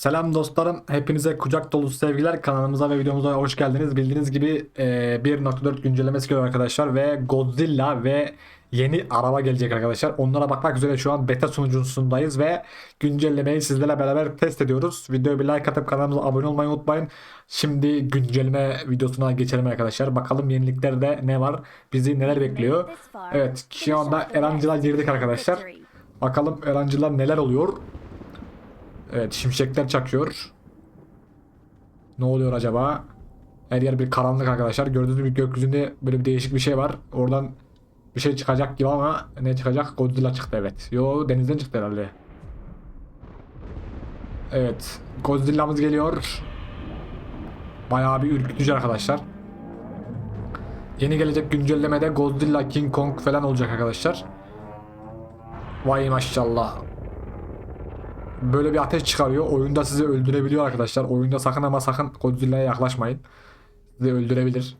Selam dostlarım. Hepinize kucak dolusu sevgiler. Kanalımıza ve videomuza hoş geldiniz. Bildiğiniz gibi e, 1.4 güncellemesi geliyor arkadaşlar ve Godzilla ve yeni araba gelecek arkadaşlar. Onlara bakmak üzere şu an beta sunucusundayız ve güncellemeyi sizlerle beraber test ediyoruz. Videoya bir like atıp kanalımıza abone olmayı unutmayın. Şimdi güncelleme videosuna geçelim arkadaşlar. Bakalım yeniliklerde ne var? Bizi neler bekliyor? Evet şu anda Erancı'la girdik arkadaşlar. Bakalım Erancılar neler oluyor? Evet şimşekler çakıyor. Ne oluyor acaba? Her yer bir karanlık arkadaşlar. Gördüğünüz gibi gökyüzünde böyle bir değişik bir şey var. Oradan bir şey çıkacak gibi ama ne çıkacak? Godzilla çıktı evet. Yo denizden çıktı herhalde. Evet. Godzilla'mız geliyor. Bayağı bir ürkütücü arkadaşlar. Yeni gelecek güncellemede Godzilla, King Kong falan olacak arkadaşlar. Vay maşallah böyle bir ateş çıkarıyor. Oyunda sizi öldürebiliyor arkadaşlar. Oyunda sakın ama sakın Godzilla'ya yaklaşmayın. Sizi öldürebilir.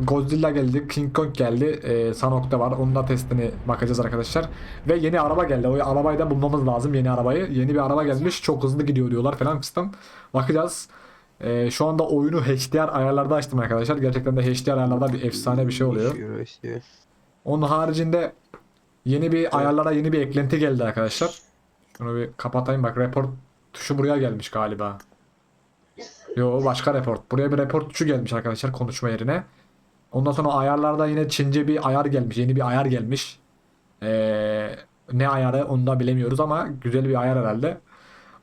Godzilla geldi, King Kong geldi, ee, Sanok da var. Onun da testini bakacağız arkadaşlar. Ve yeni araba geldi. O arabayı da bulmamız lazım yeni arabayı. Yeni bir araba gelmiş. Çok hızlı gidiyor diyorlar falan kısım. Bakacağız. Ee, şu anda oyunu HDR ayarlarda açtım arkadaşlar. Gerçekten de HDR ayarlarda bir efsane bir şey oluyor. Onun haricinde yeni bir ayarlara yeni bir eklenti geldi arkadaşlar. Şunu bir kapatayım bak report tuşu buraya gelmiş galiba. Yo başka report. Buraya bir report tuşu gelmiş arkadaşlar konuşma yerine. Ondan sonra ayarlarda yine Çince bir ayar gelmiş. Yeni bir ayar gelmiş. Ee, ne ayarı onu da bilemiyoruz ama güzel bir ayar herhalde.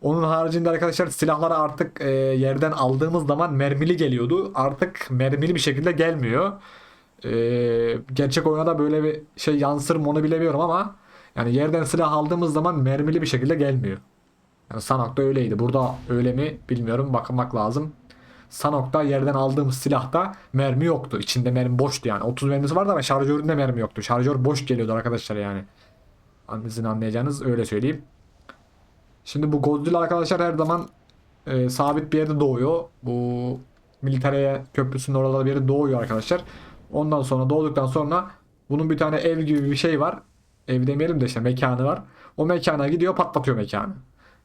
Onun haricinde arkadaşlar silahları artık e, yerden aldığımız zaman mermili geliyordu. Artık mermili bir şekilde gelmiyor. Ee, gerçek oyuna da böyle bir şey yansır mı onu bilemiyorum ama yani yerden silah aldığımız zaman mermili bir şekilde gelmiyor. Yani Sanok'ta öyleydi. Burada öyle mi bilmiyorum. Bakmak lazım. Sanok'ta yerden aldığımız silahta mermi yoktu. İçinde mermi boştu yani. 30 mermisi vardı ama şarjöründe mermi yoktu. Şarjör boş geliyordu arkadaşlar yani. Sizin anlayacağınız öyle söyleyeyim. Şimdi bu Godzilla arkadaşlar her zaman e, sabit bir yerde doğuyor. Bu Militare'ye köprüsünün oralarda bir yerde doğuyor arkadaşlar. Ondan sonra doğduktan sonra bunun bir tane ev gibi bir şey var. Ev demeyelim de işte mekanı var. O mekana gidiyor patlatıyor mekanı.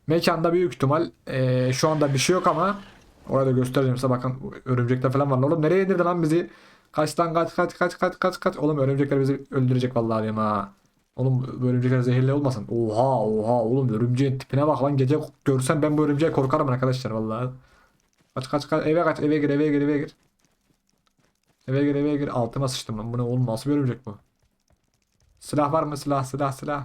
Mekanda büyük ihtimal eee, şu anda bir şey yok ama orada göstereceğim size bakın örümcekler falan var. Oğlum nereye indirdi lan bizi? Kaçtan kaç kaç kaç kaç kaç kaç. Oğlum örümcekler bizi öldürecek vallahi ha. Oğlum bu örümcekler zehirli olmasın. Oha oha oğlum örümceğin tipine bak lan gece görsem ben bu örümceğe korkarım arkadaşlar vallahi. Kaç kaç kaç eve kaç eve gir eve gir eve gir. Eve gir eve gir altıma sıçtım lan. Bu ne oğlum nasıl bir örümcek bu? Silah var mı silah silah silah.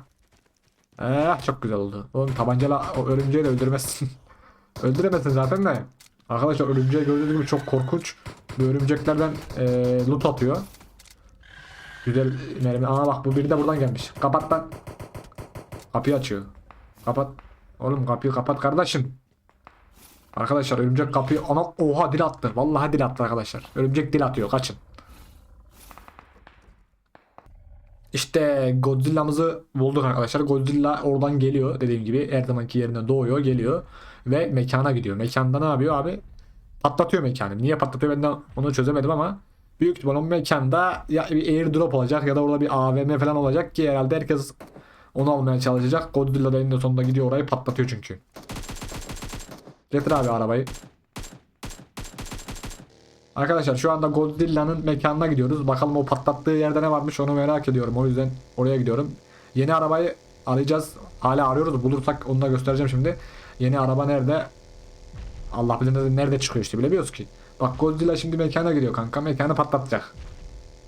Eh çok güzel oldu. Oğlum tabancayla o örümceği de öldürmezsin. Öldüremezsin zaten de. Arkadaşlar örümceği gördüğünüz gibi çok korkunç. Bu örümceklerden eee loot atıyor. Güzel mermi. Aa bak bu biri de buradan gelmiş. Kapat lan. Kapıyı açıyor. Kapat. Oğlum kapıyı kapat kardeşim. Arkadaşlar örümcek kapıyı ana oha dil attı. Vallahi dil attı arkadaşlar. Örümcek dil atıyor. Kaçın. İşte Godzilla'mızı bulduk arkadaşlar. Godzilla oradan geliyor dediğim gibi her zamanki yerine doğuyor geliyor ve mekana gidiyor. Mekanda ne yapıyor abi? Patlatıyor mekanı. Niye patlatıyor ben de onu çözemedim ama büyük ihtimal o mekanda ya bir airdrop olacak ya da orada bir AVM falan olacak ki herhalde herkes onu almaya çalışacak. Godzilla da eninde sonunda gidiyor orayı patlatıyor çünkü. Getir abi arabayı. Arkadaşlar şu anda Godzilla'nın mekanına gidiyoruz. Bakalım o patlattığı yerde ne varmış onu merak ediyorum. O yüzden oraya gidiyorum. Yeni arabayı arayacağız. Hala arıyoruz. Bulursak onu da göstereceğim şimdi. Yeni araba nerede? Allah bilir nerede çıkıyor işte bilemiyoruz ki. Bak Godzilla şimdi mekana gidiyor kanka. Mekanı patlatacak.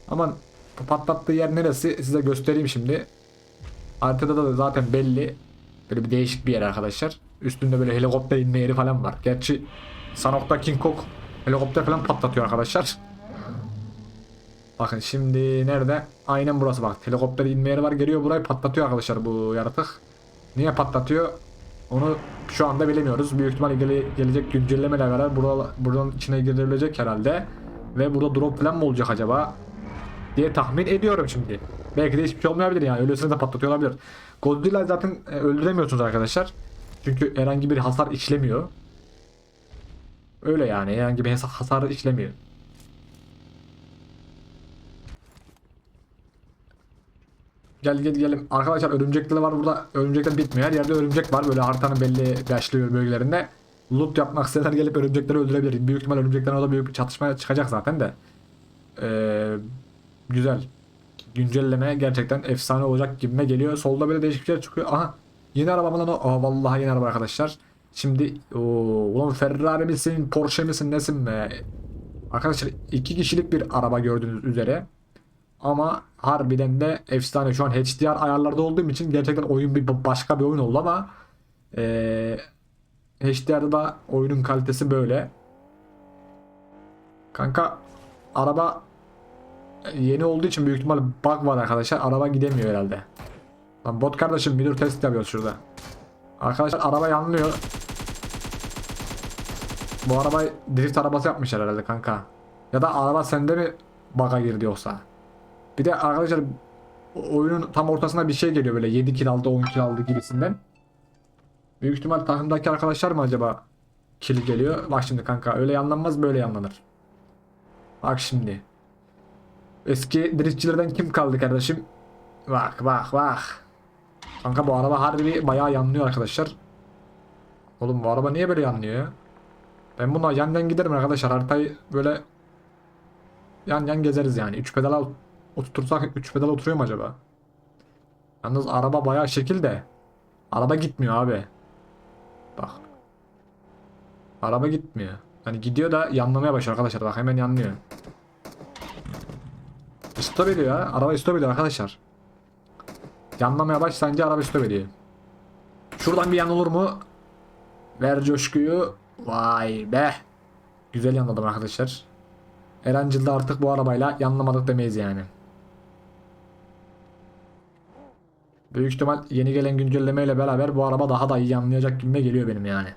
Ama bu patlattığı yer neresi size göstereyim şimdi. Haritada da zaten belli. Böyle bir değişik bir yer arkadaşlar. Üstünde böyle helikopter inme yeri falan var. Gerçi Sanok'ta King Kong helikopter falan patlatıyor arkadaşlar. Bakın şimdi nerede? Aynen burası bak. Helikopter inme yeri var. Geliyor burayı patlatıyor arkadaşlar bu yaratık. Niye patlatıyor? Onu şu anda bilemiyoruz. Büyük ihtimal gele- gelecek güncellemeyle beraber burada, buradan içine girilebilecek herhalde. Ve burada drop falan mı olacak acaba? diye tahmin ediyorum şimdi. Belki de hiçbir şey olmayabilir yani. Öylesine de patlatıyor olabilir. Godzilla zaten e, öldüremiyorsunuz arkadaşlar. Çünkü herhangi bir hasar işlemiyor. Öyle yani. Herhangi bir hasar işlemiyor. Gel gel gelin. Arkadaşlar örümcekler var burada. Örümcekler bitmiyor. Her yerde örümcek var. Böyle haritanın belli başlı bölgelerinde. Loot yapmak isteyenler gelip örümcekleri öldürebilir. Büyük ihtimal örümceklerin orada büyük bir çatışma çıkacak zaten de. Ee, güzel. Güncelleme gerçekten efsane olacak gibime geliyor. Solda böyle değişik bir şeyler çıkıyor. Aha. Yeni araba mı lan o? Aa, vallahi yeni araba arkadaşlar. Şimdi o ulan Ferrari misin, Porsche misin, nesin be? Arkadaşlar iki kişilik bir araba gördüğünüz üzere. Ama harbiden de efsane. Şu an HDR ayarlarda olduğum için gerçekten oyun bir başka bir oyun oldu ama eee HDR'da da oyunun kalitesi böyle. Kanka araba yeni olduğu için büyük ihtimal bug var arkadaşlar. Araba gidemiyor herhalde. Lan bot kardeşim dur test yapıyoruz şurada. Arkadaşlar araba yanlıyor. Bu arabayı drift arabası yapmışlar herhalde kanka. Ya da araba sende mi bug'a girdi yoksa? Bir de arkadaşlar oyunun tam ortasında bir şey geliyor böyle 7 kill aldı 10 kill aldı gibisinden. Büyük ihtimal takımdaki arkadaşlar mı acaba kill geliyor? Bak şimdi kanka öyle yanlanmaz böyle yanlanır. Bak şimdi. Eski driftçilerden kim kaldı kardeşim? Bak bak bak. Kanka bu araba harbi bir bayağı yanlıyor arkadaşlar. Oğlum bu araba niye böyle yanlıyor ya? Ben buna yan yan giderim arkadaşlar. Haritayı böyle yan yan gezeriz yani. 3 pedala oturtursak 3 pedal oturuyor mu acaba? Yalnız araba bayağı şekil de. Araba gitmiyor abi. Bak. Araba gitmiyor. Hani gidiyor da yanlamaya başlıyor arkadaşlar. Bak hemen yanlıyor. Stop ediyor ya. Araba stop ediyor arkadaşlar. Yanlamaya başlayınca araba stop ediyor. Şuradan bir yan olur mu? Ver coşkuyu. Vay be. Güzel yanladım arkadaşlar. Erencil'de artık bu arabayla yanlamadık demeyiz yani. Büyük ihtimal yeni gelen güncellemeyle beraber bu araba daha da iyi yanlayacak gibime geliyor benim yani.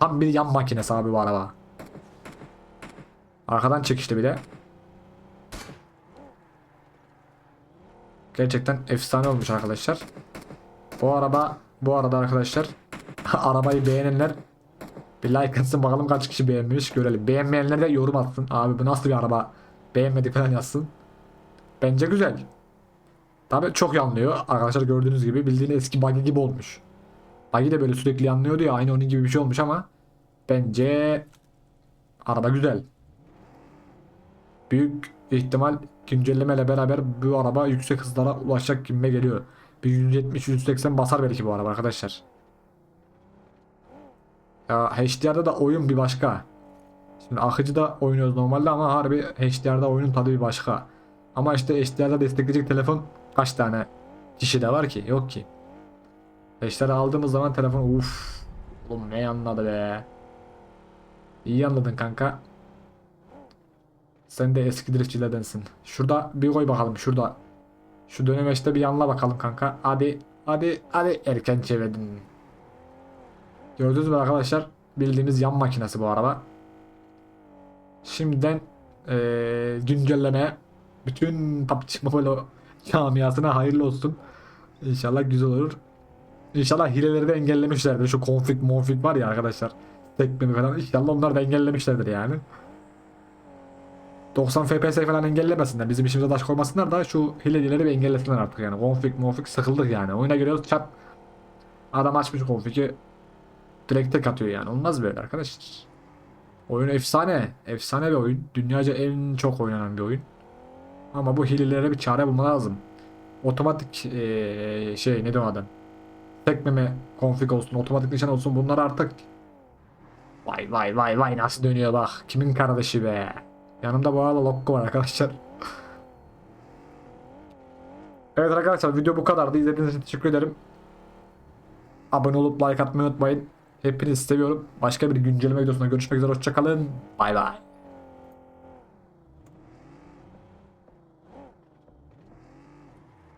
Tam bir yan makinesi abi bu araba. Arkadan çekişti bir de. Gerçekten efsane olmuş arkadaşlar. Bu araba bu arada arkadaşlar arabayı beğenenler bir like atsın bakalım kaç kişi beğenmiş görelim. Beğenmeyenler de yorum atsın. Abi bu nasıl bir araba? Beğenmedik falan yazsın. Bence güzel. Tabi çok yanlıyor. Arkadaşlar gördüğünüz gibi bildiğin eski buggy gibi olmuş. Buggy de böyle sürekli yanlıyordu ya aynı onun gibi bir şey olmuş ama bence araba güzel. Büyük ihtimal güncellemeyle beraber bu araba yüksek hızlara ulaşacak gibime geliyor. Bir 170-180 basar belki bu araba arkadaşlar. Ya HDR'da da oyun bir başka. Şimdi akıcıda oynuyoruz normalde ama harbi HDR'da oyunun tadı bir başka. Ama işte HDR'da destekleyecek telefon kaç tane kişi de var ki? Yok ki. HDR aldığımız zaman telefon uff. Oğlum ne anladı be. İyi anladın kanka. Sen de eski driftçilerdensin. Şurada bir koy bakalım şurada. Şu dönemeçte bir yanla bakalım kanka. Hadi hadi hadi erken çevirdin. Gördünüz mü arkadaşlar? Bildiğimiz yan makinesi bu araba. Şimdiden eee güncelleme bütün PUBG Mobile camiasına hayırlı olsun. İnşallah güzel olur. İnşallah hileleri de engellemişlerdir. Şu config monfig var ya arkadaşlar. Tekmemi falan. İnşallah onlar da engellemişlerdir yani. 90 FPS falan engellemesinler. Bizim işimize taş koymasınlar da şu hileleri bir engellesinler artık yani. Config monfig sıkıldık yani. Oyuna giriyoruz çat. Adam açmış config'i. Direkt tek atıyor yani. Olmaz böyle arkadaşlar. Oyun efsane. Efsane bir oyun. Dünyaca en çok oynanan bir oyun. Ama bu hilelere bir çare bulma lazım. Otomatik eee, şey ne diyor adam? Tekmeme config olsun, otomatik nişan olsun bunlar artık Vay vay vay vay nasıl dönüyor bak. Kimin kardeşi be. Yanımda bu arada Lokko var arkadaşlar. Evet arkadaşlar video bu kadardı. İzlediğiniz için teşekkür ederim. Abone olup like atmayı unutmayın. Hepinizi seviyorum. Başka bir güncelleme videosunda görüşmek üzere. Hoşçakalın. Bay bay.